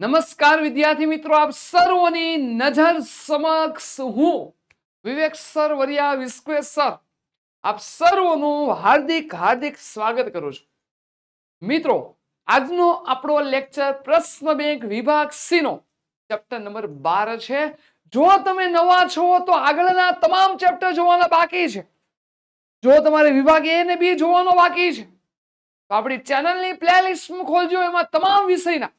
નમસ્કાર વિદ્યાર્થી મિત્રો, આપ સર્વોની નજર સમક્ષ હું વિવેક સર વરિયા વિસ્કવે સર આપ સર્વોનું હાર્દિક હાર્દિક સ્વાગત કરું છું. મિત્રો, આજનો આપણો લેક્ચર પ્રશ્ન બેંક વિભાગ સી નો ચેપ્ટર નંબર બાર છે. જો તમે નવા છો તો આગળના તમામ ચેપ્ટર જોવાના બાકી છે. જો તમારે વિભાગ એ ને બી જોવાનો બાકી છે, તો આપણી ચેનલની પ્લેલિસ્ટ ખોલજો, એમાં તમામ વિષયના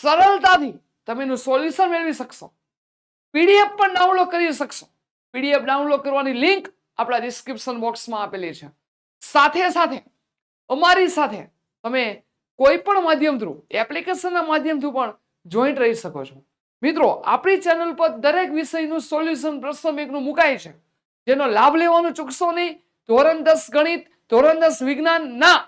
સરળતાથી તમે એનું સોલ્યુશન મેળવી શકશો. પીડીએફ પણ ડાઉનલોડ કરી શકશો. પીડીએફ ડાઉનલોડ કરવાની લિંક આપણા ડિસ્ક્રિપ્શન બોક્સમાં આપેલી છે. સાથે સાથે, અમારી સાથે તમે કોઈ પણ માધ્યમ થ્રુ એપ્લિકેશનના માધ્યમથી પણ જોઈન્ટ રહી શકો છો. મિત્રો, આપણી ચેનલ પર દરેક વિષયનું સોલ્યુશન પ્રશ્ન બેંકનું મુકાય છે. જેનો લાભ લેવાનું ચૂકશો નહીં, ધોરણ દસ ગણિત, ધોરણ દસ વિજ્ઞાન ના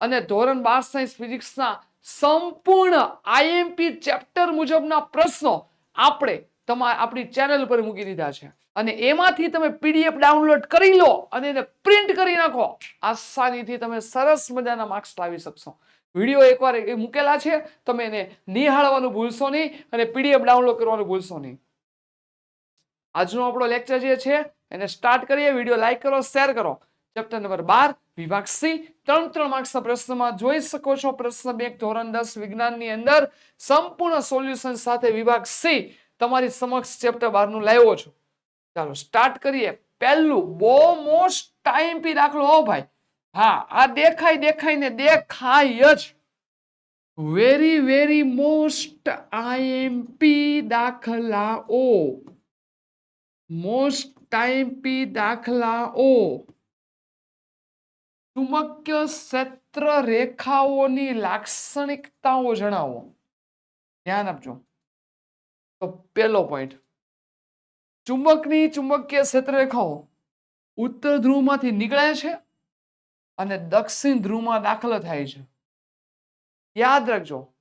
અને ધોરણ બાર સાયન્સ ફિઝિક્સના સંપૂર્ણ આઈએમપી ચેપ્ટર મુજબના પ્રશ્નો આપણે તમારા આપણી ચેનલ પર મૂકી દીધા છે. અને એમાંથી તમે પીડીએફ ડાઉનલોડ કરી લો અને એને પ્રિન્ટ કરી નાખો. આસાનીથી તમે સરસ મજાના માર્ક્સ લાવી શકશો. વીડિયો એકવાર એ મૂકેલા છે, તમે એને નિહાળવાનું ભૂલશો નહીં અને પીડીએફ ડાઉનલોડ કરવાનું ભૂલશો નહીં. આજનો આપણો લેક્ચર જે છે, એને સ્ટાર્ટ કરીએ, વીડિયો લાઇક કરો, શેર કરો. ચેપ્ટર નંબર બાર, વિભાગ સી. ત્રણ ત્રણ માર્ક્સ પ્રશ્નમાં જોઈ શકો છો. પ્રશ્ન બે, ધોરણ દસ, વિજ્ઞાનની અંદર સંપૂર્ણ સોલ્યુશન સાથે વિભાગ સી તમારી સમક્ષ ચેપ્ટર બારનું લાવ્યો છું. ચાલો સ્ટાર્ટ કરીએ. પહેલું બહુ મોસ્ટ ટાઈમ પી દાખલો હો ભાઈ. હા, આ દેખાય દેખાય ને દેખાય જ. વેરી વેરી મોસ્ટ આઈએમપી દાખલાઓ મોસ્ટ ટાઈમ પી દાખલાઓ ચુંબકીય ક્ષેત્ર રેખાઓની લાક્ષણિકતાઓ જણાવો. ધ્યાન આપજો. તો પેલો પોઈન્ટ ચુંબકની ચુંબકીય ક્ષેત્ર રેખાઓ ઉત્તર ધ્રુવમાંથી નીકળે છે અને દક્ષિણ ધ્રુવમાં દાખલ થાય છે. યાદ રાખજો,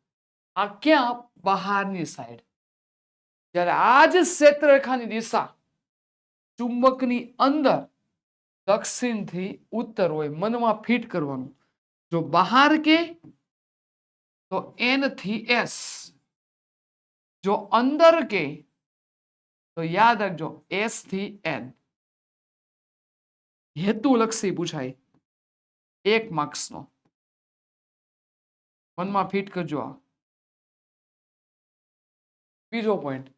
આ ક્યાં? બહારની સાઈડ જ્યારે આ જ ક્ષેત્ર રેખાની દિશા ચુંબકની અંદર દક્ષિણથી ઉત્તર હોય, મનમાં ફિટ કરવાનું. જો બહાર કે, તો એનથી એસ. જો અંદર કે, તો યાદ રાખજો, એસથી એન. હેતુલક્ષી પૂછાય, એક માર્ક્સનો. મનમાં ફિટ કરજો આ. બીજો પોઈન્ટ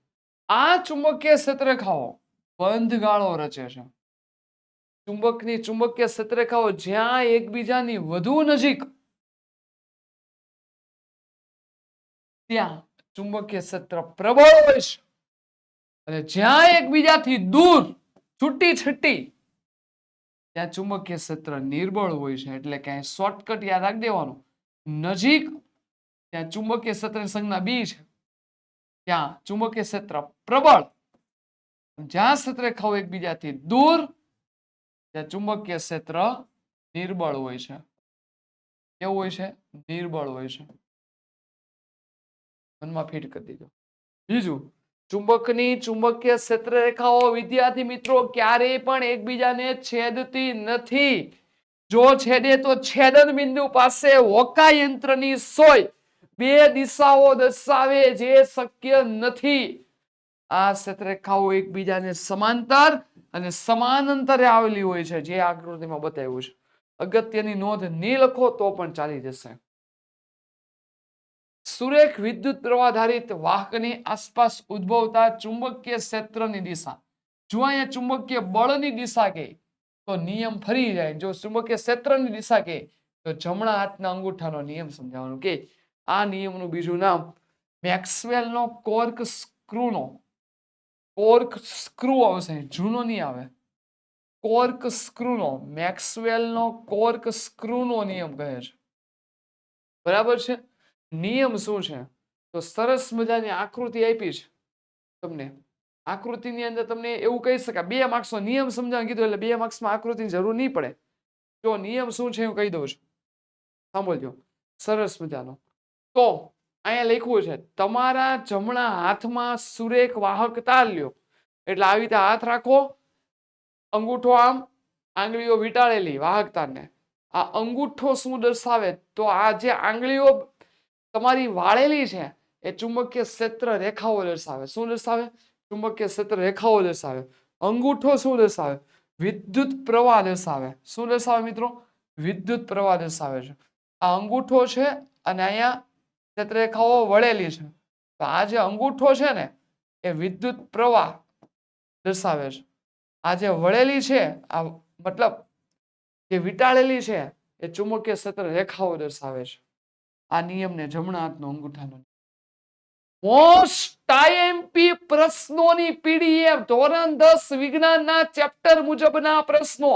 આ ચુંબકીય ક્ષેત્રરેખાઓ બંધગાળો રચે છે. ચુંબકની ચુંબકીય સતરેખાઓ જ્યાં એકબીજાની વધુ નજીક, ત્યાં ચુંબકીય સત્ર પ્રબળ હોય છે. અને જ્યાં એકબીજાથી દૂર છૂટી છૂટી, ત્યાં ચુંબકીય સત્ર નિર્બળ હોય છે. એટલે ક્યાંય શોર્ટકટ યાદ રાખી દેવાનું. નજીક, ત્યાં ચુંબકીય સત્ર સંજ્ઞા બી છે. ત્યાં ચુંબકીય સત્ર પ્રબળ. જ્યાં સત્રેખાઓ એકબીજાથી દૂર ત્યાં ચુંબકીય ક્ષેત્ર નિર્બળ હોય છે. કેવું હોય છે? નિર્બળ હોય છે. મનમાં ફિટ કરી દીધો. બીજું, ચુંબકની ચુંબકીય ક્ષેત્ર રેખાઓ વિદ્યાર્થી મિત્રો ક્યારેય પણ એકબીજાને છેદતી નથી. જો છેદે તો છેદન બિંદુ પાસે હોકા યંત્રની સોય બે દિશાઓ દર્શાવે જે શક્ય નથી. આ ક્ષેત્રરેખાઓ એકબીજાને સમાંતર અને સમાનાંતરે આવેલી હોય છે, જે આકૃતિમાં બતાવ્યું છે. અગત્યની નોંધ નહીં લખો તો પણ ચાલી જશે. સુરેખ વિદ્યુત પ્રવાધારિત વાહકની આસપાસ ઉદ્ભવતા ચુંબકીય ક્ષેત્રની દિશા. જો અહીંયા ચુંબકીય બળની દિશા કે તો નિયમ ફરી જાય. જો ચુંબકીય ક્ષેત્રની દિશા કે તો જમણા હાથના અંગૂઠાનો નિયમ સમજાવવાનો. કે આ નિયમનું બીજું નામ મેક્સવેલનો કોર્ક સ્ક્રૂનો કોર્ક સ્ક્રૂ આવશે જૂનો નહીં આવે. કોર્ક સ્ક્રૂનો, મેક્સવેલનો કોર્ક સ્ક્રૂનો નિયમ કહે છે. બરાબર છે? નિયમ શું છે? તો સરસ મજાની આકૃતિ આપી છે તમને. આકૃતિની અંદર તમને એવું કહી શકાય, બે માર્ક્સનો નિયમ સમજાવવાનું કીધું એટલે બે માર્ક્સમાં આકૃતિની જરૂર નહીં પડે. જો નિયમ શું છે હું કહી દઉં છું. સાંભળજો. સરસ મજાનો. તો અહીંયા લખ્યું છે, તમારા જમણા હાથમાં સુરેખ વાહક તાર લ્યો એટલે આવી રીતે હાથ રાખો, અંગૂઠો આમ, આંગળીઓ વીંટાળેલી વાહક તારને આ અંગૂઠો શું દર્શાવે? તો આ જે આંગળીઓ તમારી વાળેલી છે, એ ચુંબકીય ક્ષેત્ર રેખાઓ દર્શાવે. શું દર્શાવે? ચુંબકીય ક્ષેત્ર રેખાઓ દર્શાવે. અંગૂઠો શું દર્શાવે? વિદ્યુત પ્રવાહ દર્શાવે. શું દર્શાવે મિત્રો? વિદ્યુત પ્રવાહ દર્શાવે છે. આ અંગૂઠો છે અને અહીંયા ક્ષેત્રરેખાઓ વળેલી છે. તો આ જે અંગૂઠો છે ને, એ વિદ્યુત પ્રવાહ દર્શાવે છે. આ જે વળેલી છે, આ મતલબ જે વીંટાળેલી છે, એ ચુંબકીય ક્ષેત્ર રેખાઓ દર્શાવે છે. આ નિયમને જમણા હાથનો અંગૂઠાનો મોસ્ટ આઈએમપી પ્રશ્નોની પીડીએફ ધોરણ દસ વિજ્ઞાનના ચેપ્ટર મુજબના પ્રશ્નો.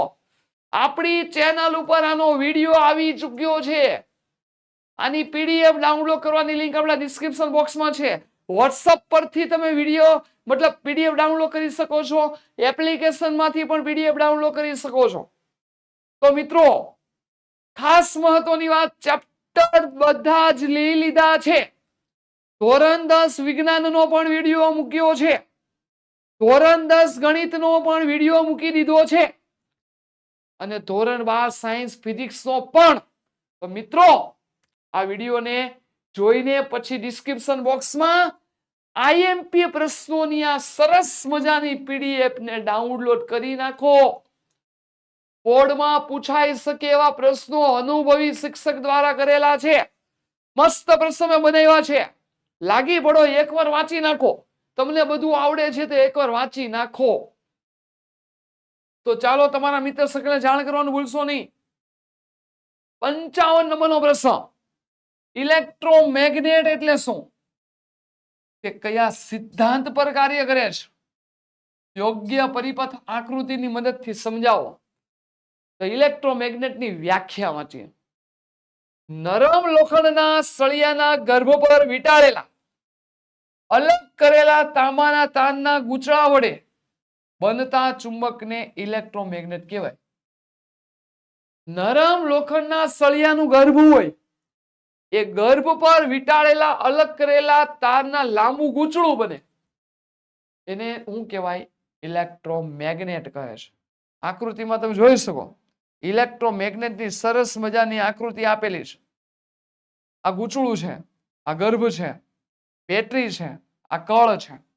આપણી ચેનલ ઉપર આનો વીડિયો આવી ચૂક્યો છે. આની પીડીએફ ડાઉનલોડ કરવાની લિંક આપણા ડિસ્ક્રિપ્શન બોક્સમાં છે. વોટ્સઅપ પરથી તમે વીડિયો મતલબ પીડીએફ ડાઉનલોડ કરી શકો છો. એપ્લિકેશનમાંથી પણ પીડીએફ ડાઉનલોડ કરી શકો છો. તો મિત્રો, ખાસ મહત્વની વાત ચેપ્ટર બધા જ લઈ લીધા છે. ધોરણ દસ વિજ્ઞાનનો પણ વીડિયો મૂક્યો છે. ધોરણ દસ ગણિતનો પણ વીડિયો મૂકી દીધો છે. અને ધોરણ બાર સાયન્સ ફિઝિક્સનો પણ. તો મિત્રો આ વિડીયોને જોઈને પછી ડિસ્ક્રિપ્શન બોક્સમાં આઈએમપી પ્રશ્નોની આ સરસ મજાની પીડીએફ ને ડાઉનલોડ કરી નાખો. બોર્ડમાં પૂછાઈ શકે એવા પ્રશ્નો અનુભવી શિક્ષક દ્વારા કરેલા છે. મસ્ત પ્રશ્નો મેં બનાવ્યા છે. લાગી પડો એકવાર વાંચી નાખો. તમને બધું આવડે છે તે એકવાર વાંચી નાખો. તો ચાલો તમારા મિત્ર સર્કલને જાણ કરવાનું ભૂલશો નહીં. પંચાવન નંબરનો પ્રશ્ન ઇલેક્ટ્રોમેગ્નેટ એટલે શું? તે કયા સિદ્ધાંત પર કાર્ય કરે છે? યોગ્ય પરિપથ આકૃતિની મદદથી સમજાવો. તો ઇલેક્ટ્રોમેગ્નેટની વ્યાખ્યા વાંચીએ. નરમ લોખંડના સળિયાના ગર્ભ પર વીંટાળેલા અલગ કરેલા તાંબાના તારના ગૂંચળા વડે બનતા ચુંબકને ઇલેક્ટ્રોમેગ્નેટ કહેવાય. નરમ લોખંડના સળિયાનું ગર્ભ હોય એ ગર્ભ પર વીંટાળેલા, અલગ કરેલા તારના લાંબુ ગૂંચળું બને. એને શું કહેવાય? ઇલેક્ટ્રોમેગ્નેટ કહે છે. આકૃતિમાં તમે જોઈ શકો. ઇલેક્ટ્રોમેગ્નેટની સરસ મજાની આકૃતિ આપેલી છે. આ ગૂંચળું છે, આ ગર્ભ છે બેટરી છે, આ કળ છે.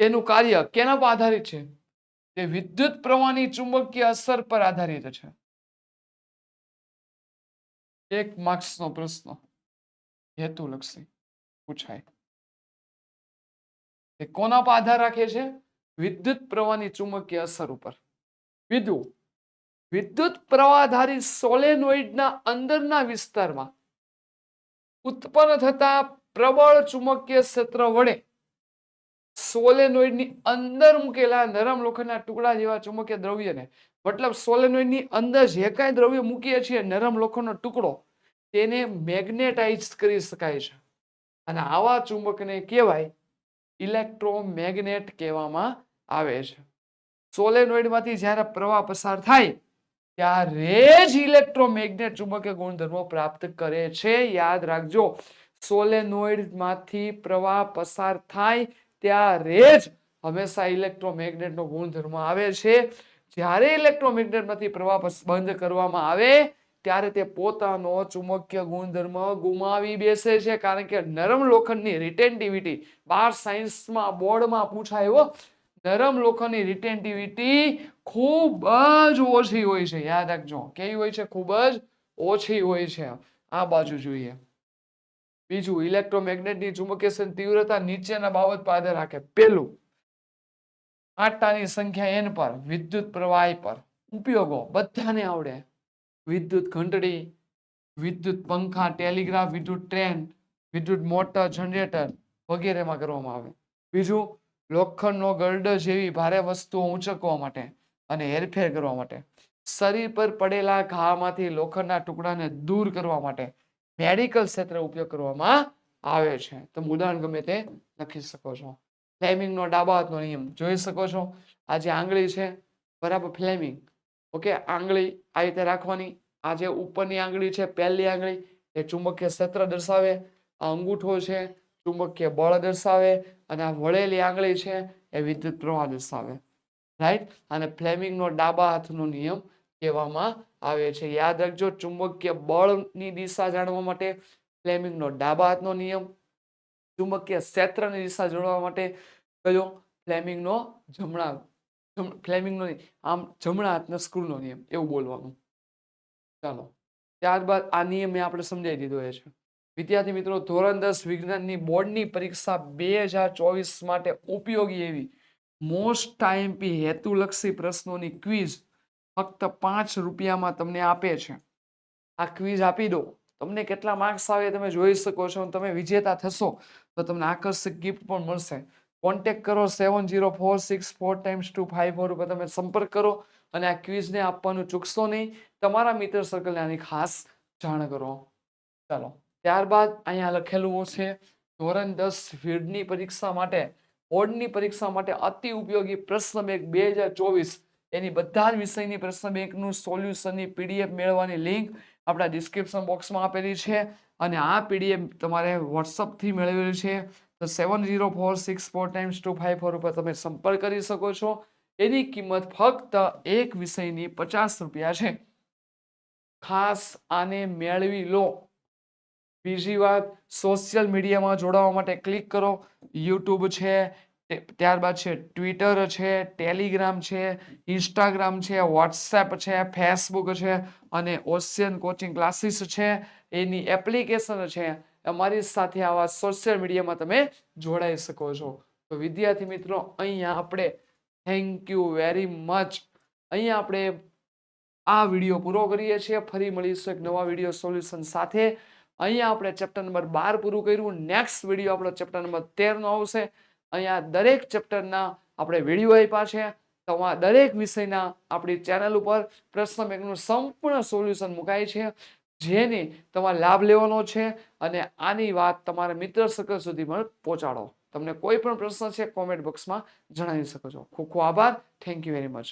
એનું કાર્ય કેના પર આધારિત છે? તે વિદ્યુત પ્રવાહની ચુંબકીય અસર પર આધારિત છે. એક માર્ક્સનો પ્રશ્ન હેતુલક્ષી પૂછાય એ કોના પર આધાર રાખે છે વિદ્યુત પ્રવાહની ચુંબકીય અસર ઉપર બીજું વિદ્યુત પ્રવાહધારી સોલેનોઇડના અંદરના વિસ્તારમાં ઉત્પન્ન થતા પ્રબળ ચુંબકીય ક્ષેત્ર વડે સોલેનોઇડની અંદર મૂકેલા નરમ લોખંડના ટુકડા જેવા ચુંબકીય દ્રવ્યને મતલબ સોલેનોઇડની અંદર જે કાંઈ દ્રવ્ય મૂકીએ છીએ, નરમ લોખંડનો ટુકડો, તેને મેગ્નેટાઇઝ કરી શકાય છે. અને આવા ચુંબકને કહેવાય ઇલેક્ટ્રોમેગ્નેટ કહેવામાં આવે છે. સોલેનોઇડમાંથી જ્યારે પ્રવાહ પસાર થાય, ત્યારે જ ઇલેક્ટ્રોમેગ્નેટ ચુંબકીય ગુણધર્મો પ્રાપ્ત કરે છે. યાદ રાખજો, સોલેનોઇડમાંથી પ્રવાહ પસાર થાય, ત્યારે જ હંમેશા ઇલેક્ટ્રોમેગ્નેટનો ગુણધર્મ આવે છે. જ્યારે ઇલેક્ટ્રોમેગ્નેટમાંથી પ્રવાહ બંધ કરવામાં આવે, ત્યારે તે પોતાનો ચુંબકીય ગુણધર્મ ગુમાવી બેસે છે. કારણ કે નરમ લોખંડની રિટેન્ટિવિટી બાર સાયન્સમાં બોર્ડમાં પૂછાયો નરમ લોખંડની રિટેન્ટિવિટી ખૂબ જ ઓછી હોય છે. યાદ રાખજો, કેવી હોય છે? ખૂબ જ ઓછી હોય છે. આ બાજુ જોઈએ. બીજું, ઇલેક્ટ્રોમેગ્નેટની ચુંબકીય તીવ્રતા નીચેના બાબત પર આધાર રાખે. પેલું આટાની સંખ્યા એન પર, વિદ્યુત પ્રવાહી પર, ઉપયોગો બધાને આવડે. વિદ્યુત ઘંટડી, વિદ્યુત પંખા, ટેલિગ્રાફ, વિદ્યુત ટ્રેન, વિદ્યુત મોટર, જનરેટર વગેરેમાં કરવામાં આવે. બીજું, લોખંડનો ગરડ જેવી ભારે વસ્તુઓ ઊંચકવા માટે અને હેરફેર કરવા માટે. શરીર પર પડેલા ઘામાંથી લોખંડના ટુકડાને દૂર કરવા માટે મેડિકલ ક્ષેત્રે ઉપયોગ કરવામાં આવે છે. તમે ઉદાહરણ ગમે તે લખી શકો છો. ફ્લેમિંગનો ડાબા હાથનો નિયમ. જોઈ શકો છો, આ જે આંગળી છે, બરાબર ફ્લેમિંગ. ઓકે, આંગળી આ રીતે રાખવાની. આ જે ઉપરની આંગળી છે, પહેલી આંગળી, એ ચુંબકીય ક્ષેત્ર દર્શાવે. આ અંગૂઠો છે, ચુંબકીય બળ દર્શાવે. અને આ વળેલી આંગળી છે, એ વિદ્યુત પ્રવાહ દર્શાવે. રાઈટ? અને ફ્લેમિંગનો ડાબા હાથનો નિયમ કહેવામાં આવે છે. યાદ રાખજો, ચુંબકીય બળની દિશા જાણવા માટે ફ્લેમિંગનો ડાબા હાથનો નિયમ ચુંબકીય ક્ષેત્રની દિશા જોડવા માટે કયો? ફ્લેમિંગનો જમણા ફ્લેમિંગનો આમ જમણા હાથના સ્ક્રૂનો નિયમ, એવું બોલવાનું. ચાલો, ત્યારબાદ આ નિયમ મેં આપણે સમજાવી દીધો એ છે. વિદ્યાર્થી મિત્રો, ધોરણ દસ વિજ્ઞાનની બોર્ડની પરીક્ષા બે હજાર ચોવીસ માટે ઉપયોગી એવી મોસ્ટ ટાઈમપી હેતુલક્ષી પ્રશ્નોની ક્વિઝ ફક્ત પાંચ રૂપિયામાં તમને આપે છે. આ ક્વિઝ આપી દો. તમને કેટલા માર્ક્સ આવે તમે જોઈ શકો છો તમે વિજેતા થશો તો તમને આકર્ષક ગિફ્ટ પણ મળશે. કોન્ટેક્ટ કરો seven zero four six four times two five four ઉપર તમે સંપર્ક કરો અને આ ક્વિઝને આપવાનું ચૂકશો નહીં. તમારા મિત્ર સર્કલને આની ખાસ જાણ કરો. ચાલો, ત્યારબાદ અહીંયા લખેલું છે, ધોરણ દસ ફીડની પરીક્ષા માટે બોર્ડની પરીક્ષા માટે અતિ ઉપયોગી પ્રશ્ન બેંક બે હજાર ચોવીસ. એની બધા જ વિષયની પ્રશ્ન બેંકનું સોલ્યુશનની પીડીએફ મેળવવાની લિંક આપણા ડિસ્ક્રિપ્શન બોક્સમાં આપેલી છે અને આ પીડીએફ તમારે વોટ્સઅપથી મેળવેલી છે. તો seven zero four six four times two five four ઉપર તમે સંપર્ક કરી શકો છો. એની કિંમત ફક્ત એક વિષયની પચાસ રૂપિયા છે. ખાસ આને મેળવી લો. બીજી વાત સોશિયલ મીડિયામાં જોડાવા માટે ક્લિક કરો. યુટ્યુબ છે ત્યારબાદ છે ટ્વિટર છે ટેલિગ્રામ છે ઇન્સ્ટાગ્રામ છે વોટ્સએપ છે ફેસબુક છે અને ઓશિયન કોચિંગ ક્લાસીસ છે. એની એપ્લિકેશન છે. અમારી સાથે આવા સોશિયલ મીડિયામાં તમે જોડાઈ શકો છો. તો વિદ્યાર્થી મિત્રો, અહીંયા આપણે થેન્ક યુ વેરી મચ અહીંયા આપણે આ વીડિયો પૂરો કરીએ છીએ. ફરી મળીશું એક નવા વીડિયો સોલ્યુશન સાથે. અહીંયા આપણે ચેપ્ટર નંબર બાર પૂરું કર્યું. નેક્સ્ટ વીડિયો આપણો ચેપ્ટર નંબર તેરનો આવશે. અહીંયા દરેક ચેપ્ટરના આપણે વીડિયો આપ્યા છે. તમા દરેક વિષયના આપણી ચેનલ ઉપર પ્રશ્ન બેંકનું સંપૂર્ણ સોલ્યુશન મુકાય છે. જેને તમારે લાભ લેવાનો છે અને આની વાત તમારા મિત્ર સર્કલ સુધી પણ પહોંચાડો. તમને કોઈ પણ પ્રશ્ન છે કોમેન્ટ બોક્સમાં જણાવી શકો છો. ખૂબ ખૂબ આભાર. Thank you very much